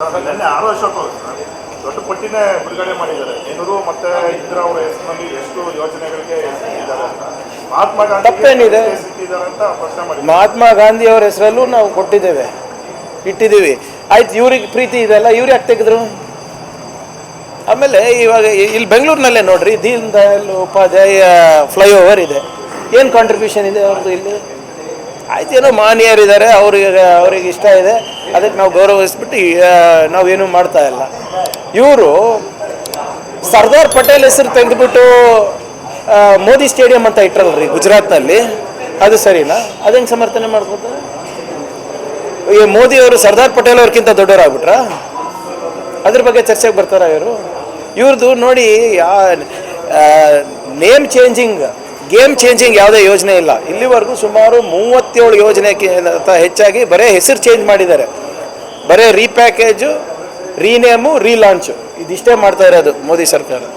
ನಿನ್ನೆ ಆರು ಅಶೋಕ್ ದೊಡ್ಡ ಪಟ್ಟಿನೇ ಬಿಡುಗಡೆ ಮಾಡಿದ್ದಾರೆ. ನೆಹರು ಮತ್ತೆ ಇಂದಿರಾ ಅವರ ಹೆಸರಿನಲ್ಲಿ ಎಷ್ಟು ಯೋಜನೆಗಳಿಗೆ ಇದ್ದಾರೆ ಅಂತ. ಮಹಾತ್ಮ ಗಾಂಧಿ ತಪ್ಪೇನಿದೆ? ಇದ್ದಾರೆ ಅಂತ ಪ್ರಶ್ನೆ ಮಾಡಿ ಮಹಾತ್ಮ ಗಾಂಧಿ ಅವರ ಹೆಸರಲ್ಲೂ ನಾವು ಕೊಟ್ಟಿದ್ದೇವೆ. ಇಟ್ಟಿದ್ದೀವಿ. ಆಯ್ತು ಇವ್ರಿಗೆ ಪ್ರೀತಿ ಇದೆಲ್ಲ ಇವ್ರು ಯಾಕೆ ತೆಗೆದ್ರು? ಆಮೇಲೆ ಇವಾಗ ಇಲ್ಲಿ ಬೆಂಗಳೂರಿನಲ್ಲೇ ನೋಡ್ರಿ ದೀನ್ ದಯಾಳ್ ಉಪಾಧ್ಯಾಯ ಫ್ಲೈಓವರ್ ಇದೆ. ಏನು ಕಾಂಟ್ರಿಬ್ಯೂಷನ್ ಇದೆ ಅವ್ರದ್ದು ಇಲ್ಲಿ? ಆಯ್ತು, ಏನೋ ಮಾನ್ಯರಿದ್ದಾರೆ, ಅವ್ರಿಗೆ ಅವ್ರಿಗೆ ಇಷ್ಟ ಇದೆ. ಅದಕ್ಕೆ ನಾವು ಗೌರವಿಸ್ಬಿಟ್ಟು ನಾವೇನು ಮಾಡ್ತಾ ಇಲ್ಲ. ಇವರು ಸರ್ದಾರ್ ಪಟೇಲ್ ಹೆಸರು ತೆಗೆದುಬಿಟ್ಟು ಮೋದಿ ಸ್ಟೇಡಿಯಂ ಅಂತ ಇಟ್ಟರಲ್ರಿ ಗುಜರಾತ್ನಲ್ಲಿ? ಅದು ಸರಿನಾ? ಅದೇಂಗೆ ಸಮರ್ಥನೆ ಮಾಡ್ಕೊತಾರೆ? ಮೋದಿ ಅವರು ಸರ್ದಾರ್ ಪಟೇಲ್ ಅವ್ರಿಗಿಂತ ದೊಡ್ಡವರಾಗ್ಬಿಟ್ರಾ? ಅದ್ರ ಬಗ್ಗೆ ಚರ್ಚೆಗೆ ಬರ್ತಾರ ಇವರು? ಇವ್ರದ್ದು ನೋಡಿ, ಯಾ ನೇಮ್ ಚೇಂಜಿಂಗ್ ಗೇಮ್ ಚೇಂಜಿಂಗ್ ಯಾವುದೇ ಯೋಜನೆ ಇಲ್ಲ. ಇಲ್ಲಿವರೆಗೂ ಸುಮಾರು ಮೂವತ್ತೇಳು ಯೋಜನೆ ಹೆಚ್ಚಾಗಿ ಬರೀ ಹೆಸರು ಚೇಂಜ್ ಮಾಡಿದ್ದಾರೆ. ಬರೀ ರೀಪ್ಯಾಕೇಜು ರೀನೇಮು ರೀಲಾಂಚು ಇದಿಷ್ಟೇ ಮಾಡ್ತಾ ಇರೋದು ಮೋದಿ ಸರ್ಕಾರ.